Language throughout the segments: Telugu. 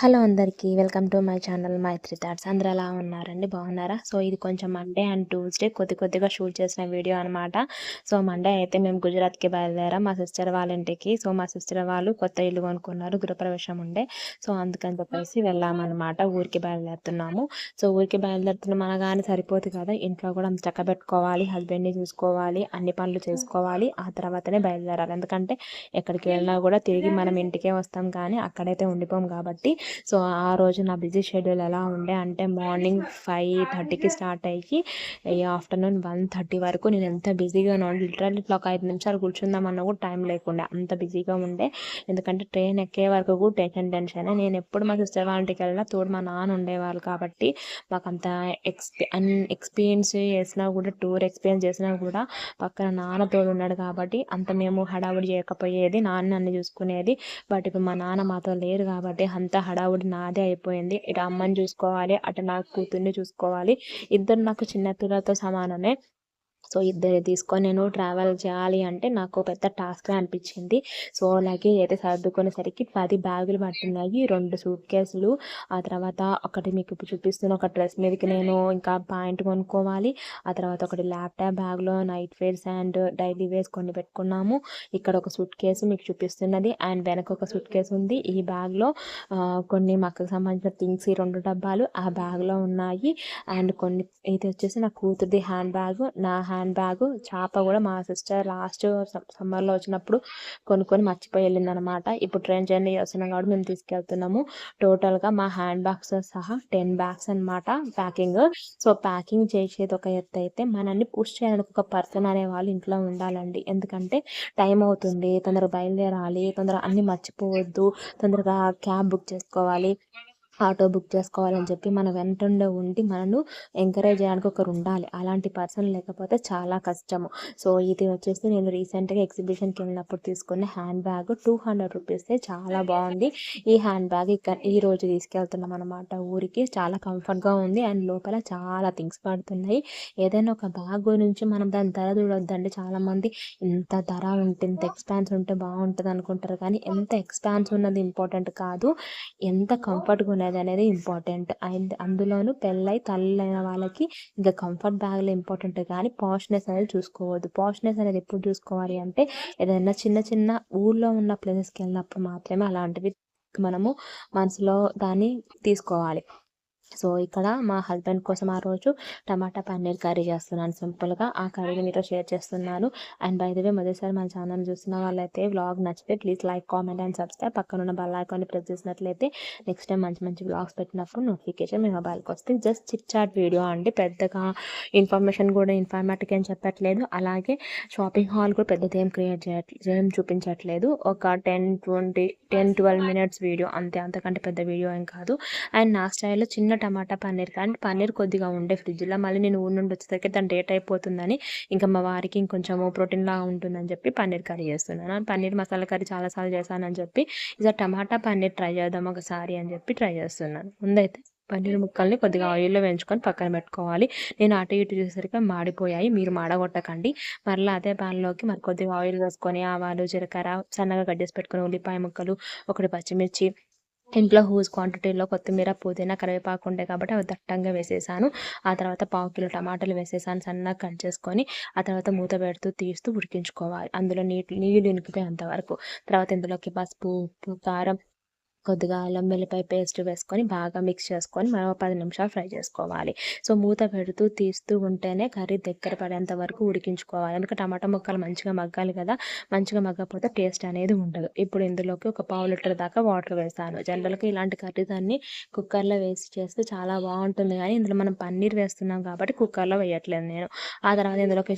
హలో అందరికీ welcome to my channel Maitri thoughts. అందరు ఎలా ఉన్నారండి? బాగున్నారా? సో ఇది కొంచెం మండే అండ్ ట్యూస్డే కొద్ది కొద్దిగా షూట్ చేసిన వీడియో అనమాట సో మండే అయితే మేము గుజరాత్కి బయలుదేరాం మా సిస్టర్ వాళ్ళ ఇంటికి. సో మా సిస్టర్ వాళ్ళు కొత్త ఇల్లు కొనుక్కున్నారు గృహప్రవేశం ఉండే. సో అందుకని చెప్పేసి వెళ్ళామన్నమాట. ఊరికి బయలుదేరుతున్నాము. సో ఊరికి బయలుదేరుతున్నాం అనగానే సరిపోతుంది కదా. ఇంట్లో కూడా చక్కబెట్టుకోవాలి హస్బెండ్ని చూసుకోవాలి అన్ని పనులు చేసుకోవాలి ఆ తర్వాతనే బయలుదేరాలి. ఎందుకంటే ఎక్కడికి వెళ్ళినా కూడా తిరిగి మనం ఇంటికే వస్తాం కానీ అక్కడైతే ఉండిపోం కాబట్టి సో ఆ రోజు నా బిజీ షెడ్యూల్ ఎలా ఉండే అంటే మార్నింగ్ ఫైవ్ థర్టీకి స్టార్ట్ అయ్యి ఆఫ్టర్నూన్ వన్ థర్టీ వరకు నేను ఎంత బిజీగా ఉన్నాను లిటరల్ ఇట్లా ఒక ఐదు నిమిషాలు కూర్చుందామన్నా కూడా టైం లేకుండా అంత బిజీగా ఉండే. ఎందుకంటే ట్రైన్ ఎక్కే వరకు కూడా టెన్షన్ టెన్షన్ నేను ఎప్పుడు మా సిస్టర్ వాళ్ళ ఇంటికి వెళ్ళినా తోడు మా నాన్న ఉండేవాళ్ళు కాబట్టి మాకు అంత ఎక్స్పీ అన్ ఎక్స్పీరియన్స్ చేసినా కూడా టూర్ ఎక్స్పీరియన్స్ చేసినా కూడా పక్కన నాన్న తోడు ఉన్నాడు కాబట్టి అంత మేము హడావుడి చేయకపోయేది నాన్న నన్ను చూసుకునేది. బట్ ఇప్పుడు మా నాన్న మాతో లేరు కాబట్టి అంత హడావుడి నాదే అయిపోయింది. ఇటు అమ్మని చూసుకోవాలి అటు నాకు కూతుర్ని చూసుకోవాలి. ఇద్దరు నాకు చిన్నతులతో సమానమే. సో ఇద్దరు తీసుకొని నేను ట్రావెల్ చేయాలి అంటే నాకు పెద్ద టాస్క్ అనిపించింది. సో లగేజ్ అయితే సర్దుకునేసరికి పది బ్యాగులు పట్టున్నాయి రెండు సూట్ కేసులు ఆ తర్వాత ఒకటి మీకు చూపిస్తున్న ఒక డ్రెస్ మీదకి నేను ఇంకా పాయింట్ కొనుక్కోవాలి. ఆ తర్వాత ఒకటి ల్యాప్టాప్ బ్యాగ్లో night wears and daily wears కొన్ని పెట్టుకున్నాము. ఇక్కడ ఒక సూట్ కేసు మీకు చూపిస్తున్నది. అండ్ వెనక ఒక సూట్ కేసు ఉంది. ఈ బ్యాగ్లో కొన్ని మాకు సంబంధించిన థింగ్స్ ఈ రెండు డబ్బాలు ఆ బ్యాగ్లో ఉన్నాయి. అండ్ కొన్ని ఇది వచ్చేసి నా కూతురుది హ్యాండ్ బ్యాగ్ నా హ్యాండ్ హ్యాండ్ బ్యాగ్ చేప కూడా మా సిస్టర్ లాస్ట్ సమ్మర్లో వచ్చినప్పుడు కొనుక్కొని మర్చిపోయి వెళ్ళిందనమాట ఇప్పుడు ట్రైన్ జర్నీ చేస్తున్నాం కాబట్టి మేము తీసుకెళ్తున్నాము. టోటల్గా మా హ్యాండ్ బ్యాగ్స్ సహా టెన్ బ్యాగ్స్ అనమాట ప్యాకింగ్. సో ప్యాకింగ్ చేసేది ఒక ఎత్తు అయితే మనల్ని పుష్ చేయడానికి ఒక పర్సన్ అనే వాళ్ళు ఇంట్లో ఉండాలండి. ఎందుకంటే టైం అవుతుంది తొందరగా బయలుదేరాలి తొందరగా అన్ని మర్చిపోవద్దు తొందరగా క్యాబ్ బుక్ చేసుకోవాలి. ఆటో బుక్ చేసుకోవాలని చెప్పి మన వెంటుండే ఉండి మనను ఎంకరేజ్ చేయడానికి ఒకరు ఉండాలి. అలాంటి పర్సన్ లేకపోతే చాలా కష్టము. సో ఇది వచ్చేసి నేను రీసెంట్గా ఎగ్జిబిషన్కి వెళ్ళినప్పుడు తీసుకున్న హ్యాండ్ బ్యాగ్ టూ హండ్రెడ్ రూపీస్తే చాలా బాగుంది. ఈ హ్యాండ్ బ్యాగ్ ఇక్కడ ఈ రోజు తీసుకెళ్తున్నాం అనమాట ఊరికి. చాలా కంఫర్ట్గా ఉంది అండ్ లోపల చాలా థింగ్స్ పడుతున్నాయి. ఏదైనా ఒక బ్యాగ్ గురించి మనం దాని ధర చూడొద్దండి. చాలామంది ఇంత ధర ఉంటే ఇంత ఎక్స్పాన్స్ ఉంటే బాగుంటుంది అనుకుంటారు. కానీ ఎంత ఎక్స్పాన్స్ ఉన్నది ఇంపార్టెంట్ కాదు. ఎంత కంఫర్ట్గా ఉన్నది అనేది ఇంపార్టెంట్. అండ్ అందులోనూ పెళ్ళై తల్లైన వాళ్ళకి ఇంకా కంఫర్ట్ బ్యాగ్లు ఇంపార్టెంట్. కానీ పాష్నెస్ అనేది చూసుకోవద్దు. పాష్నెస్ అనేది ఎప్పుడు చూసుకోవాలి అంటే ఏదైనా చిన్న చిన్న ఊళ్ళో ఉన్న ప్లేసెస్కి వెళ్ళినప్పుడు మాత్రమే అలాంటివి మనము మనసులో దాన్ని తీసుకోవాలి. సో ఇక్కడ మా హస్బెండ్ కోసం ఆ రోజు టమాటా పన్నీర్ కర్రీ చేస్తున్నాను. సింపుల్గా ఆ కర్రీని మీతో షేర్ చేస్తున్నాను. అండ్ బై ద వే మొదటిసారి మన ఛానల్ చూస్తున్న వాళ్ళైతే వ్లాగ్ నచ్చితే please like comment and subscribe. పక్కన ఉన్న బల్ ఐకాన్ని ప్రెస్ చేసినట్లయితే నెక్స్ట్ టైం మంచి మంచి వ్లాగ్స్ పెట్టినప్పుడు నోటిఫికేషన్ మీ మొబైల్కి వస్తే జస్ట్ చిట్ చాట్ వీడియో అండి. పెద్దగా ఇన్ఫర్మేషన్ కూడా ఇన్ఫర్మేటిక్ ఏం చెప్పట్లేదు. అలాగే షాపింగ్ హాల్ కూడా పెద్దది ఏం క్రియేట్ చేయట్లేదు ఏం చూపించట్లేదు. ఒక ten twenty ten twelve minutes video అంతే. అంతకంటే పెద్ద వీడియో ఏం కాదు. అండ్ నా స్టైల్లో చిన్న టమాటా పన్నీర్ కానీ పన్నీర్ కొద్దిగా ఉండే ఫ్రిడ్జ్లో. మళ్ళీ నేను ఊరి నుండి వచ్చేసరికి దాని డేట్ అయిపోతుందని ఇంకా మా వారికి ఇంకొంచెం ప్రోటీన్ లాగా ఉంటుందని చెప్పి పన్నీర్ కర్రీ చేస్తున్నాను. పన్నీర్ మసాలా కర్రీ చాలాసార్లు చేశానని చెప్పి ఇక టమాటా పన్నీర్ ట్రై చేద్దాం ఒకసారి అని చెప్పి ట్రై చేస్తున్నాను. ముందైతే పన్నీర్ ముక్కల్ని కొద్దిగా ఆయిల్లో వేయించుకొని పక్కన పెట్టుకోవాలి. నేను అటు ఇటు చూసేసరికి మాడిపోయాయి. మీరు మాడగొట్టకండి. మరలా అదే పాన్లోకి మరి కొద్దిగా ఆయిల్ వేసుకొని ఆవాలు జీలకర్ర సన్నగా కట్ చేసి పెట్టుకొని ఉల్లిపాయ ముక్కలు ఒకటి పచ్చిమిర్చి ఇంట్లో హూజ్ క్వాంటిటీలో కొత్తిమీర పుదీనా కరివేపాకు ఉండే కాబట్టి అవి దట్టంగా వేసేసాను. ఆ తర్వాత పావు కిలో టమాటాలు వేసేసాను సన్నగా కట్ చేసుకొని ఆ తర్వాత మూత పెడుతూ తీస్తూ ఉడికించుకోవాలి. అందులో నీటి నీళ్ళు ఇనికిపోయేంత వరకు. తర్వాత ఇందులోకి పసుపు ఉప్పు కారం కొద్దిగా అల్లం వెల్లిపాయ పేస్ట్ వేసుకొని బాగా మిక్స్ చేసుకొని మనం పది నిమిషాలు ఫ్రై చేసుకోవాలి. సో మూత పెడుతూ తీస్తూ ఉంటేనే కర్రీ దగ్గర పడేంత వరకు ఉడికించుకోవాలి. ఎందుకంటే టమాటా ముక్కలు మంచిగా మగ్గాలి కదా మంచిగా మగ్గకపోతే టేస్ట్ అనేది ఉండదు. ఇప్పుడు ఇందులోకి ఒక పావు లీటర్ దాకా వాటర్ వేస్తాను. జనరల్గా ఇలాంటి కర్రీస్ అన్ని కుక్కర్లో వేసి చేస్తే చాలా బాగుంటుంది. కానీ ఇందులో మనం పన్నీర్ వేస్తున్నాం కాబట్టి కుక్కర్లో వేయట్లేదు నేను. ఆ తర్వాత ఇందులోకి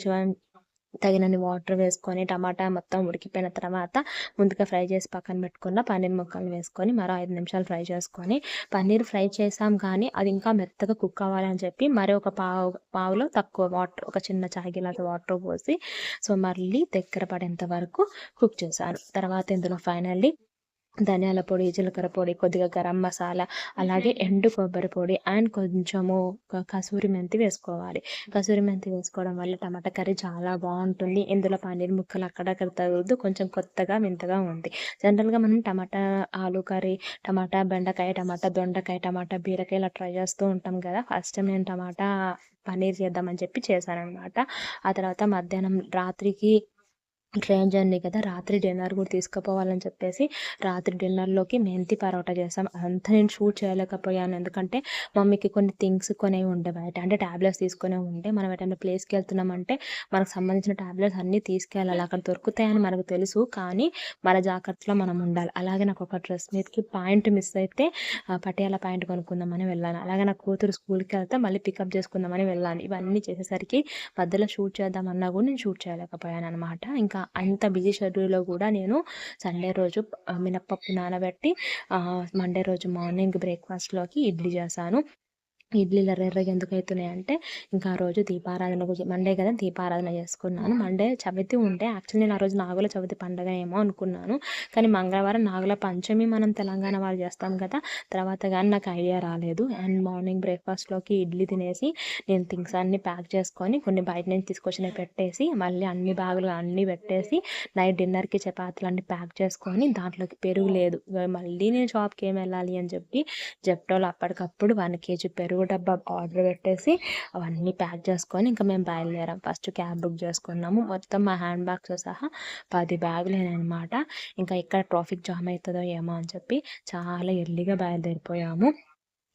తగినన్ని వాటర్ వేసుకొని టమాటా మొత్తం ఉడికిపోయిన తర్వాత ముందుగా ఫ్రై చేసి పక్కన పెట్టుకున్న పన్నీర్ ముక్కలు వేసుకొని మరో ఐదు నిమిషాలు ఫ్రై చేసుకొని పన్నీర్ ఫ్రై చేసాం కానీ అది ఇంకా మెత్తగా కుక్ అవ్వాలని చెప్పి మరో ఒక పావు పావులో తక్కువ వాటర్ ఒక చిన్న చాయ్ వాటర్ పోసి సో మళ్ళీ దగ్గర పడేంత వరకు కుక్ చేశాను. తర్వాత ఇందులో ఫైనల్లీ ధనియాల పొడి జీలకర్ర పొడి కొద్దిగా గరం మసాలా అలాగే ఎండు కొబ్బరి పొడి అండ్ కొంచెము కసూరి మెంతి వేసుకోవాలి. కసూరి మెంతి వేసుకోవడం వల్ల టమాటా కర్రీ చాలా బాగుంటుంది. ఇందులో పన్నీర్ ముక్కలు అక్కడక్కడ తగులుతూ కొంచెం కొత్తగా వింతగా ఉంది. జనరల్గా మనం టమాటా ఆలు కర్రీ టమాటా బెండకాయ టమాటా దొండకాయ టమాటా బీరకాయ ఇలా ట్రై చేస్తూ ఉంటాం కదా. ఫస్ట్ టైం నేను టమాటా పన్నీర్ చేద్దామని చెప్పి చేశాను అనమాట ఆ తర్వాత మధ్యాహ్నం రాత్రికి ట్రైన్ జర్నీ కదా రాత్రి డిన్నర్ కూడా తీసుకుపోవాలని చెప్పేసి రాత్రి డిన్నర్లోకి మెంతి పరోటా చేసాం. అంతా నేను షూట్ చేయలేకపోయాను. ఎందుకంటే మమ్మీకి కొన్ని థింగ్స్ కొనేవి ఉండే బయట అంటే ట్యాబ్లెట్స్ తీసుకునే ఉండే. మనం ఎటైనా ప్లేస్కి వెళ్తున్నామంటే మనకు సంబంధించిన ట్యాబ్లెట్స్ అన్నీ తీసుకెళ్ళాలి. అక్కడ దొరుకుతాయని మనకు తెలుసు. కానీ మన జాగ్రత్తలో మనం ఉండాలి. అలాగే నాకు ఒక డ్రెస్ మీదకి పాయింట్ మిస్ అయితే పటియాల పాయింట్ కొనుక్కుందామని వెళ్ళాను. అలాగే నా కూతురు స్కూల్కి వెళ్తే మళ్ళీ పికప్ చేసుకుందామని వెళ్ళాను. ఇవన్నీ చేసేసరికి మధ్యలో షూట్ చేద్దామన్నా కూడా నేను షూట్ చేయలేకపోయాను అనమాట ఇంకా అంత బిజీ షెడ్యూల్లో కూడా నేను సండే రోజు మినప్పప్పు నానబెట్టి మండే రోజు మార్నింగ్ బ్రేక్ఫాస్ట్లోకి ఇడ్లీ చేశాను. ఇడ్లీలు ఎర్రగా ఎందుకు అవుతున్నాయి అంటే ఇంకా ఆ రోజు దీపారాధన మండే కదా దీపారాధన చేసుకున్నాను. మండే చవితి ఉంటే యాక్చువల్లీ నేను ఆ రోజు నాగుల చవితి పండగ ఏమో అనుకున్నాను. కానీ మంగళవారం నాగుల పంచమి మనం తెలంగాణ వాళ్ళు చేస్తాం కదా తర్వాత కానీ నాకు ఐడియా రాలేదు. అండ్ మార్నింగ్ బ్రేక్ఫాస్ట్లోకి ఇడ్లీ తినేసి నేను థింగ్స్ అన్నీ ప్యాక్ చేసుకొని కొన్ని బయట నుంచి తీసుకొచ్చిన పెట్టేసి మళ్ళీ అన్ని బ్యాగులు అన్నీ పెట్టేసి నైట్ డిన్నర్కి చపాతీలు అన్నీ ప్యాక్ చేసుకొని దాంట్లోకి పెరుగు లేదు. మళ్ళీ నేను షాప్కి ఏం వెళ్ళాలి అని చెప్పి జెప్టోలో అప్పటికప్పుడు వన్ కేజీ పెరుగు డబ్బా ఆర్డర్ పెట్టేసి అవన్నీ ప్యాక్ చేసుకొని ఇంకా మేము బయలుదేరాం. ఫస్ట్ క్యాబ్ బుక్ చేసుకున్నాము. మొత్తం మా హ్యాండ్ బ్యాగ్స్ సహా పది బ్యాగులేనమాట ఇంకా ఎక్కడ ట్రాఫిక్ జామ్ అవుతుందో ఏమో అని చెప్పి చాలా ఎర్లీగా బయలుదేరిపోయాము.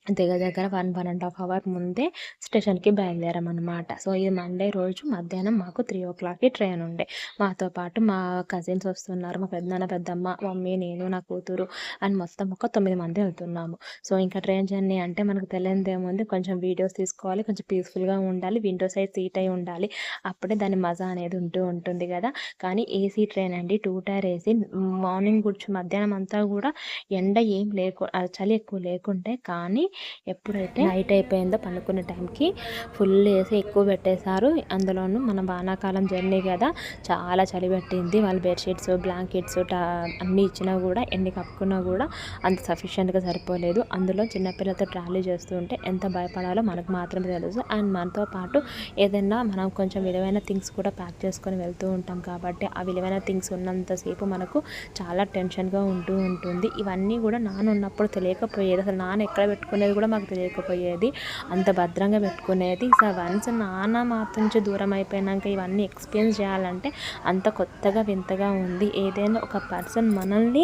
దగ్గర దగ్గర one one and half hour ముందే స్టేషన్కి బయలుదేరామన్నమాట. సో ఇది మండే రోజు మధ్యాహ్నం మాకు త్రీ ఓ క్లాక్కి ట్రైన్ ఉండే. మాతో పాటు మా కజిన్స్ వస్తున్నారు మా పెద్దనాన్న పెద్దమ్మ మమ్మీ నేను నా కూతురు అని మొత్తం ఒక తొమ్మిది మంది వెళ్తున్నాము. సో ఇంకా ట్రైన్ జర్నీ అంటే మనకు తెలియదు ఏముంది కొంచెం వీడియోస్ తీసుకోవాలి కొంచెం పీస్ఫుల్గా ఉండాలి విండో సైడ్ సీట్ అయి ఉండాలి. అప్పుడే దాని మజా అనేది ఉంటూ ఉంటుంది కదా. కానీ ఏసీ ట్రైన్ అండి టూ టైర్ ఏసీ. మార్నింగ్ కూర్చు మధ్యాహ్నం అంతా కూడా ఎండ ఏం లేకు చలి ఎక్కువ లేకుంటే కానీ ఎప్పుడైతే నైట్ అయిపోయిందో పండుకునే టైంకి ఫుల్ వేసి ఎక్కువ పెట్టేశారు. అందులోనూ మన వానాకాలం జర్నీ కదా చాలా చలి పెట్టింది. వాళ్ళు బెడ్షీట్స్ బ్లాంకెట్స్ అన్నీ ఇచ్చినా కూడా ఎన్ని కప్పుకున్నా కూడా అంత సఫిషియెంట్గా సరిపోలేదు. అందులో చిన్నపిల్లలతో ట్రావెల్ చేస్తూ ఉంటే ఎంత భయపడాలో మనకు మాత్రమే తెలుసు. అండ్ మనతో పాటు ఏదైనా మనం కొంచెం విలువైన థింగ్స్ కూడా ప్యాక్ చేసుకొని వెళ్తూ ఉంటాం కాబట్టి ఆ విలువైన థింగ్స్ ఉన్నంతసేపు మనకు చాలా టెన్షన్గా ఉంటూ ఉంటుంది. ఇవన్నీ కూడా నాన్న ఉన్నప్పుడు తెలియకపోయేది. అసలు నాన్న ఎక్కడ పెట్టుకుని పెట్టుకునేది కూడా మాకు తెలియకపోయేది. అంత భద్రంగా పెట్టుకునేది. సో వన్స్ నాన్న మాత్రం నుంచి దూరం అయిపోయినాక ఇవన్నీ ఎక్స్పీరియన్స్ చేయాలంటే అంత కొత్తగా వింతగా ఉంది. ఏదైనా ఒక పర్సన్ మనల్ని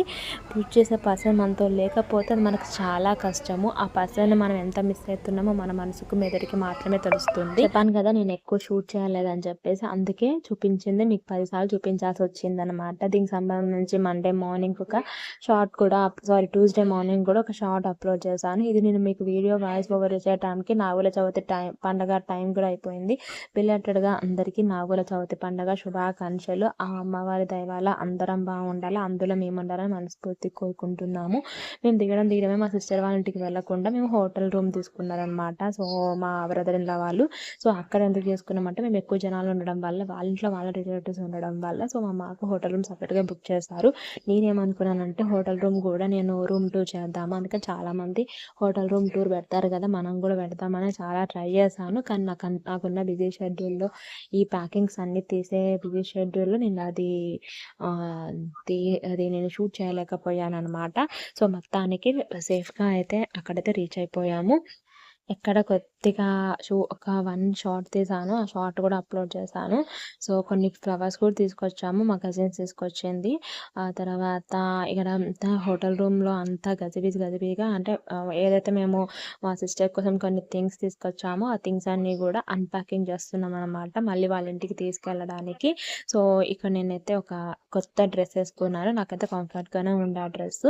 పూజ చేసే పర్సన్ మనతో లేకపోతే అది మనకు చాలా కష్టము. ఆ పర్సన్ మనం ఎంత మిస్ అవుతున్నామో మన మనసుకు మెదడికి మాత్రమే తెలుస్తుంది. చెప్పాను కదా నేను ఎక్కువ షూట్ చేయలేదని చెప్పేసి అందుకే చూపించింది. మీకు పదిసార్లు చూపించాల్సి వచ్చింది అనమాట దీనికి సంబంధించి మండే మార్నింగ్ ఒక షార్ట్ కూడా సారీ ట్యూస్డే మార్నింగ్ కూడా ఒక షార్ట్ అప్లోడ్ చేశాను. ఇది నేను మీకు వీడియో వాయిస్ ఓవర్ టైంకి నాగుల చవితి టైం పండగ టైం కూడా అయిపోయింది. పిల్లటడుగా అందరికీ నాగుల చవితి పండగ శుభాకాంక్షలు. ఆ అమ్మవారి దైవాల అందరం బాగుండాలి అందులో మేము ఉండాలని మనస్ఫూర్తి కోరుకుంటున్నాము. మేము దిగడం దిగడమే మా సిస్టర్ వాళ్ళ ఇంటికి వెళ్ళకుండా మేము హోటల్ రూమ్ తీసుకున్నారనమాట సో మా బ్రదర్ ఇన్ వాళ్ళు. సో అక్కడ ఎందుకు చేసుకున్నామంటే మేము ఎక్కువ జనాలు ఉండడం వల్ల వాళ్ళ ఇంట్లో వాళ్ళ రిలేటివ్స్ ఉండడం వల్ల. సో మా మాకు హోటల్ రూమ్ సపరేట్గా బుక్ చేస్తారు నేనేమనుకున్నానంటే హోటల్ రూమ్ కూడా నేను రూమ్ టూ చేద్దాము? అందుకని చాలామంది హోటల్ రూమ్ టూర్ పెడతారు కదా మనం కూడా పెడతామని చాలా ట్రై చేశాను. కానీ నాకు నాకున్న బిజీ షెడ్యూల్లో ఈ ప్యాకింగ్స్ అన్నీ తీసే బిజీ షెడ్యూల్లో నేను అది అది నేను షూట్ చేయలేకపోయాను అనమాట సో మొత్తానికి సేఫ్గా అయితే అక్కడైతే రీచ్ అయిపోయాము. ఎక్కడ కొద్దిగా షూ ఒక వన్ షార్ట్ తీసాను. ఆ షార్ట్ కూడా అప్లోడ్ చేశాను. సో కొన్ని ఫ్లవర్స్ కూడా తీసుకొచ్చాము. మా కజిన్స్ తీసుకొచ్చింది. ఆ తర్వాత ఇక్కడ అంతా హోటల్ రూమ్లో అంతా గజిబిజి గజిబిగా అంటే ఏదైతే మేము మా సిస్టర్ కోసం కొన్ని థింగ్స్ తీసుకొచ్చామో ఆ థింగ్స్ అన్నీ కూడా అన్ప్యాకింగ్ చేస్తున్నాం అనమాట మళ్ళీ వాళ్ళ ఇంటికి తీసుకెళ్ళడానికి. సో ఇక్కడ నేనైతే ఒక కొత్త డ్రెస్ వేసుకున్నాను. నాకైతే కంఫర్ట్గానే ఉండే ఆ డ్రెస్.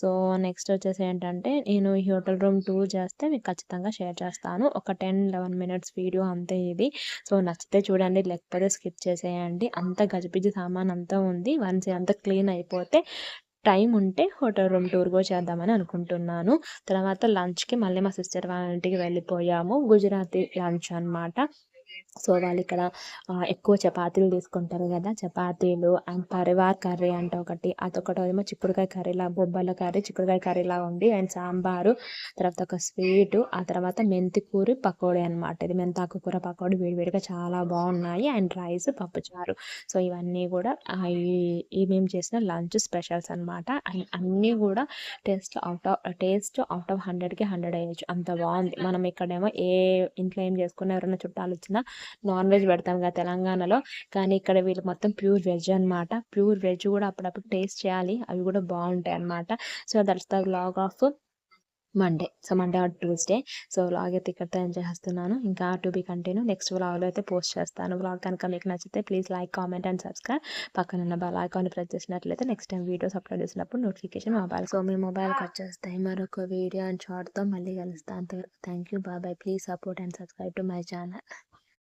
సో నెక్స్ట్ వచ్చేసి ఏంటంటే నేను ఈ హోటల్ రూమ్ టూర్ చేస్తే మీకు ఖచ్చితంగా షేర్ చేస్తాను. ఒక టెన్ లెవెన్ మినిట్స్ వీడియో అంతే ఇది. సో నచ్చితే చూడండి లేకపోతే స్కిప్ చేసేయండి. అంత గజిబిజి సామాన్ అంతా ఉంది. వన్స్ అంతా క్లీన్ అయిపోతే టైం ఉంటే హోటల్ రూమ్ టూర్ కూడా చేద్దామని అనుకుంటున్నాను. తర్వాత లంచ్కి మళ్ళీ మా సిస్టర్ వాళ్ళ ఇంటికి వెళ్ళిపోయాము. గుజరాతీ లంచ్ అనమాట సో వాళ్ళు ఇక్కడ ఎక్కువ చపాతీలు తీసుకుంటారు కదా! చపాతీలు అండ్ పరివార్ కర్రీ అంటే ఒకటి. అదొకటి ఏమో చిక్కుడుకాయ కర్రీలా బొబ్బల కర్రీ చిక్కుడుకాయ కర్రీలా ఉంది అండ్ సాంబారు తర్వాత ఒక స్వీటు ఆ తర్వాత మెంతి కూర పకోడీ అనమాట ఇది మెంతాకు కూర పకోడీ వేడివేడిగా చాలా బాగున్నాయి అండ్ రైస్ పప్పుచారు సో ఇవన్నీ కూడా ఈ మేము చేసిన లంచ్ స్పెషల్స్ అనమాట అండ్ అన్నీ కూడా taste out of taste out of హండ్రెడ్కి హండ్రెడ్ అయ్యచ్చు. అంత బాగుంది. మనం ఇక్కడేమో ఏ ఇంట్లో ఏం చేసుకున్న ఎవరైనా చుట్టాలు వచ్చినా నాన్ వెజ్ పెడతాం కదా తెలంగాణలో. కానీ ఇక్కడ వీళ్ళు మొత్తం ప్యూర్ వెజ్ అన్నమాట. ప్యూర్ వెజ్ కూడా అప్పుడప్పుడు టేస్ట్ చేయాలి. అవి కూడా బాగుంటాయి అన్నమాట. So that's the blog of Monday so Monday or Tuesday so vlog అయితే ఇక్కడితో ఎంజాయ్ చేస్తున్నాను. ఇంకా టు బి కంటిన్యూ నెక్స్ట్ వ్లాగ్లో అయితే పోస్ట్ చేస్తాను. వ్లాగ్ కనుక మీకు నచ్చితే please like comment and subscribe పక్కన ఉన్న బెల్ ఐకాన్ ప్రెస్ చేసినట్లయితే నెక్స్ట్ టైం వీడియోస్ అప్లోడ్ చేసినప్పుడు నోటిఫికేషన్ మొబైల్ సో మీ మొబైల్కి వచ్చేస్తాయి. మరొక వీడియో అండ్ షార్ట్తో మళ్ళీ కలుస్తాను. థ్యాంక్ యూ బాబాయ్ please support and subscribe to my channel